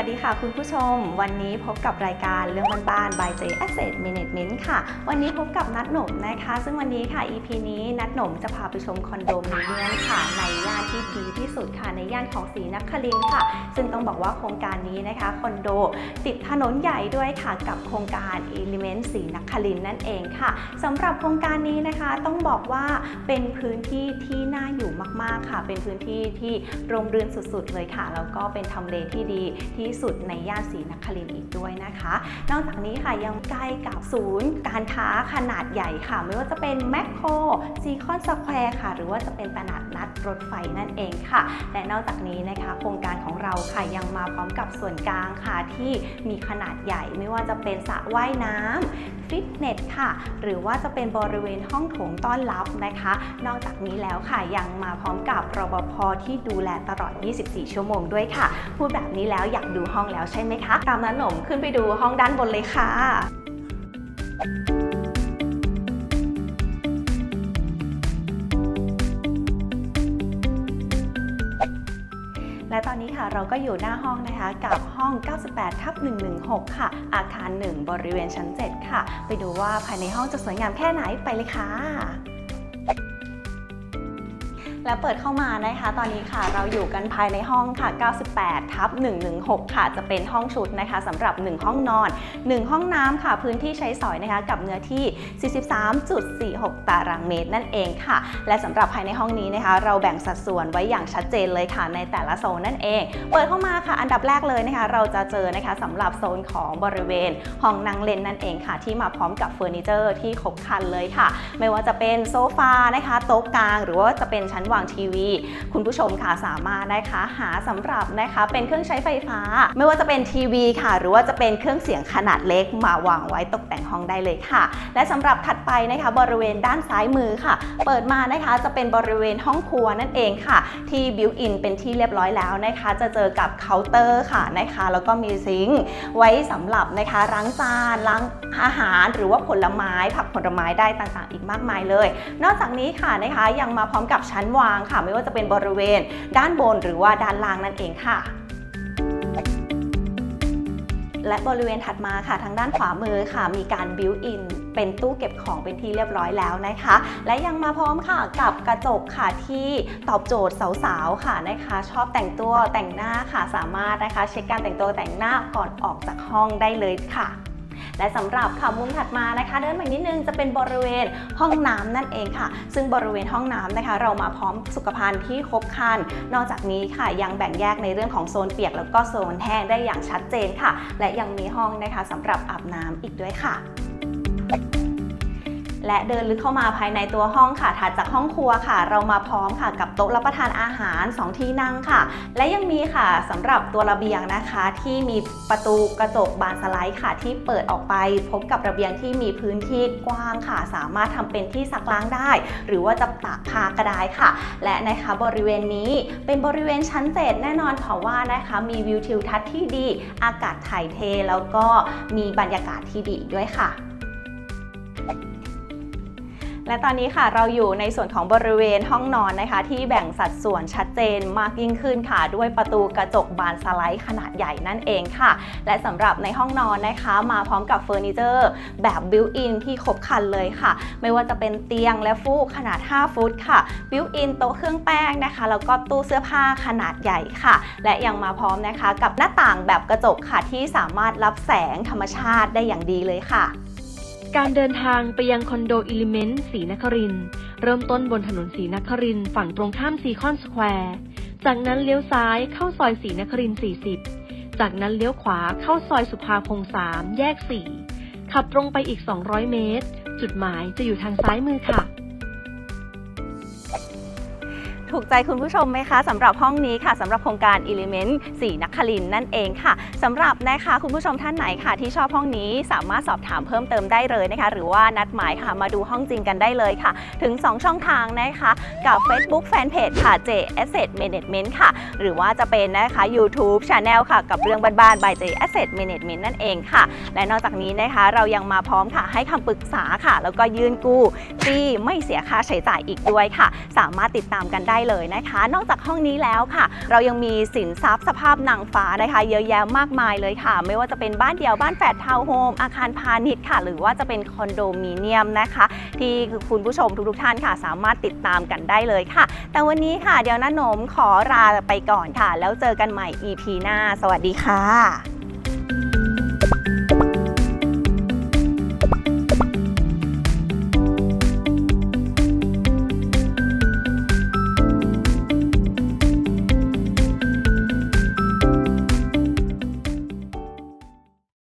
วัสดีค่ะคุณผู้ชม วันนี้พบกับรายการเรื่องบ้านๆ by J Asset Management ค่ะ วันนี้พบกับนัดหนมนะคะ ซึ่งวันนี้ค่ะ EP นี้นัดหนมจะพาไปชมคอนโดมิเนียมค่ะ ในย่านที่ดีที่สุดค่ะในย่านของศรีนครินทร์ค่ะ ซึ่งต้องบอกว่าโครงการนี้นะคะคอนโดติดถนนใหญ่ด้วยค่ะกับโครงการ Element ศรีนครินทร์นั่นเองค่ะสำหรับโครงการนี้นะคะต้องบอกว่าเป็นพื้นที่ที่น่าอยู่มากๆค่ะ เป็นพื้นที่ที่ร่มรื่นสุดๆ เลยค่ะแล้วก็เป็นทำเลที่ดีที่สุดในย่านศรีนครินทร์อีกด้วยนะคะ นอกจากนี้ค่ะยังใกล้กับศูนย์การค้าขนาดใหญ่ค่ะ ไม่ว่าจะเป็นแมคโครซีคอนสแควร์ค่ะ หรือว่าจะเป็นตลาดนัดรถไฟนั่นเองค่ะ และนอกจากนี้นะคะโครงการของเราค่ะยังมาพร้อมกับส่วนกลางค่ะที่มีขนาดใหญ่ ไม่ว่าจะเป็นสระว่ายน้ำฟิตเนสค่ะ หรือว่าจะเป็นบริเวณห้องโถงต้อนรับนะคะ นอกจากนี้แล้วค่ะยังมาพร้อมกับรปภที่ดูแลตลอด 24 ชั่วโมงด้วยค่ะ พูดแบบนี้แล้วอยากดููห้องแล้วใช่ไหมคะ ตามนั้นหนมขึ้นไปดูห้องด้านบนเลยค่ะและตอนนี้ค่ะเราก็อยู่หน้าห้องนะคะกับห้อง 98 ทับ 116 ค่ะ อาคาร 1 บริเวณชั้น 7 ค่ะ ไปดูว่าภายในห้องจะสวยงามแค่ไหนไปเลยค่ะ และเปิดเข้ามานะคะ ตอนนี้ค่ะเราอยู่กันภายในห้องค่ะ 98 ทับ 116 ค่ะ จะเป็นห้องชุดนะคะสำหรับ 1 ห้องนอน 1 ห้องน้ำค่ะ พื้นที่ใช้สอยนะคะกับเนื้อที่ 43.46 ตารางเมตรนั่นเองค่ะ และสำหรับภายในห้องนี้นะคะ เราแบ่งสัดส่วนไว้อย่างชัดเจนเลยค่ะในแต่ละโซนนั่นเอง เปิดเข้ามาค่ะ อันดับแรกเลยนะคะ เราจะเจอนะคะสำหรับโซนของบริเวณห้องนั่งเล่นนั่นเองค่ะ ที่มาพร้อมกับเฟอร์นิเจอร์ที่ครบครันเลยค่ะ ไม่ว่าจะเป็นโซฟานะคะโต๊ะกลาง หรือว่าจะเป็นชั้นวางทีวี คุณผู้ชมค่ะสามารถนะคะหาสำหรับนะคะเป็นเครื่องใช้ไฟฟ้า ไม่ว่าจะเป็นทีวีค่ะ หรือว่าจะเป็นเครื่องเสียงขนาดเล็กมาวางไว้ตกแต่งห้องได้เลยค่ะ และสำหรับถัดไปนะคะบริเวณด้านซ้ายมือค่ะ เปิดมานะคะจะเป็นบริเวณห้องครัวนั่นเองค่ะ ที่บิวอินเป็นที่เรียบร้อยแล้วนะคะ จะเจอกับเคาน์เตอร์ค่ะนะคะ แล้วก็มีซิงค์ไว้สำหรับนะคะล้างจานล้างอาหาร หรือว่าผลไม้ ผักผลไม้ได้ต่างๆ อีกมากมายเลย นอกจากนี้ค่ะนะคะยังมาพร้อมกับชั้นวางวางค่ะ ไม่ว่าจะเป็นบริเวณ ด้านบนหรือว่าด้านล่างนั่นเองค่ะและบริเวณถัดมาค่ะ ทางด้านขวามือค่ะ มีการบิวอินเป็นตู้เก็บของเป็นที่เรียบร้อยแล้วนะคะ และยังมาพร้อมค่ะกับกระจกค่ะที่ตอบโจทย์สาวๆค่ะนะคะ ชอบแต่งตัวแต่งหน้าค่ะสามารถนะคะ เช็คการแต่งตัวแต่งหน้าก่อนออกจากห้องได้เลยค่ะ และสำหรับค่ะมุมถัดมานะคะ เดินไปนิดนึงจะเป็นบริเวณห้องน้ำนั่นเองค่ะ ซึ่งบริเวณห้องน้ำนะคะ เรามาพร้อมสุขภัณฑ์ที่ครบครัน นอกจากนี้ค่ะยังแบ่งแยกในเรื่องของโซนเปียกแล้วก็โซนแห้งได้อย่างชัดเจนค่ะ และยังมีห้องนะคะสำหรับอาบน้ำอีกด้วยค่ะ และเดินลึกเข้ามาภายในตัวห้องค่ะ ถัดจากห้องครัวค่ะ เรามาพร้อมค่ะกับโต๊ะรับประทานอาหาร 2 ที่นั่งค่ะ และยังมีค่ะสำหรับตัวระเบียงนะคะ ที่มีประตูกระจกบานสไลด์ค่ะ ที่เปิดออกไป พบกับระเบียงที่มีพื้นที่กว้างค่ะ สามารถทำเป็นที่ซักล้างได้ หรือว่าจะตากผ้าก็ได้ค่ะ และนะคะบริเวณนี้เป็นบริเวณชั้นเจ็ดแน่นอนค่ะว่านะคะ มีวิวทิวทัศน์ที่ดี อากาศถ่ายเทแล้วก็มีบรรยากาศที่ดีด้วยค่ะ และตอนนี้ค่ะเราอยู่ในส่วนของบริเวณห้องนอนนะคะ ที่แบ่งสัดส่วนชัดเจนมากยิ่งขึ้นค่ะ ด้วยประตูกระจกบานสไลด์ขนาดใหญ่นั่นเองค่ะ และสำหรับในห้องนอนนะคะ มาพร้อมกับเฟอร์นิเจอร์แบบบิวอินที่ครบครันเลยค่ะ ไม่ว่าจะเป็นเตียงและฟูกขนาด 5 ฟุตค่ะบิวอินโต๊ะเครื่องแป้งนะคะแล้วก็ตู้เสื้อผ้าขนาดใหญ่ค่ะ และยังมาพร้อมนะคะ กับหน้าต่างแบบกระจกค่ะที่สามารถรับแสงธรรมชาติได้อย่างดีเลยค่ะ การเดินทางไปยังคอนโดอิลิเมนต์สีนครินเริ่มต้นบนถนนสีนครินฝั่งตรงข้ามซีคอนสแควร์จากนั้นเลี้ยวซ้ายเข้าซอยสีนคริน 40 จากนั้นเลี้ยวขวาเข้าซอยสุภาพงษ์3แยก 4 ขับตรงไปอีก 200 เมตร จุดหมายจะอยู่ทางซ้ายมือค่ะ ถูกใจคุณผู้ชมไหมคะสำหรับห้องนี้ค่ะสำหรับโครงการ Element 4นักคลินนั่นเองค่ะสำหรับนะคะคุณผู้ชมท่านไหนค่ะ ที่ชอบห้องนี้สามารถสอบถามเพิ่มเติมได้เลยนะคะ หรือว่านัดหมายค่ะมาดูห้องจริงกันได้เลยค่ะ ถึง 2 ช่องทางนะคะกับ Facebook Fanpage ค่ะ J Asset Management ค่ะ หรือว่าจะเป็นนะคะ YouTube Channel ค่ะ กับเรื่องบ้านๆ by J Asset Management นั่นเองค่ะ และนอกจากนี้นะคะเรายังมาพร้อมค่ะให้คำปรึกษาค่ะ แล้วก็ยื่นกู้ที่ไม่เสียค่าใช้จ่ายอีกด้วยค่ะ สามารถติดตามกันได้ได้เลยนะคะ นอกจากห้องนี้แล้วค่ะ เรายังมีสินทรัพย์สภาพนางฟ้านะคะ เยอะแยะมากมายเลยค่ะ ไม่ว่าจะเป็นบ้านเดี่ยวบ้านแฝดทาวน์โฮมอาคารพาณิชย์ค่ะ หรือว่าจะเป็นคอนโดมิเนียมนะคะ ที่คุณผู้ชมทุกๆท่านค่ะ สามารถติดตามกันได้เลยค่ะ แต่วันนี้ค่ะเดี๋ยวน้าหนมขอลาไปก่อนค่ะ แล้วเจอกันใหม่ EP หน้า สวัสดีค่ะ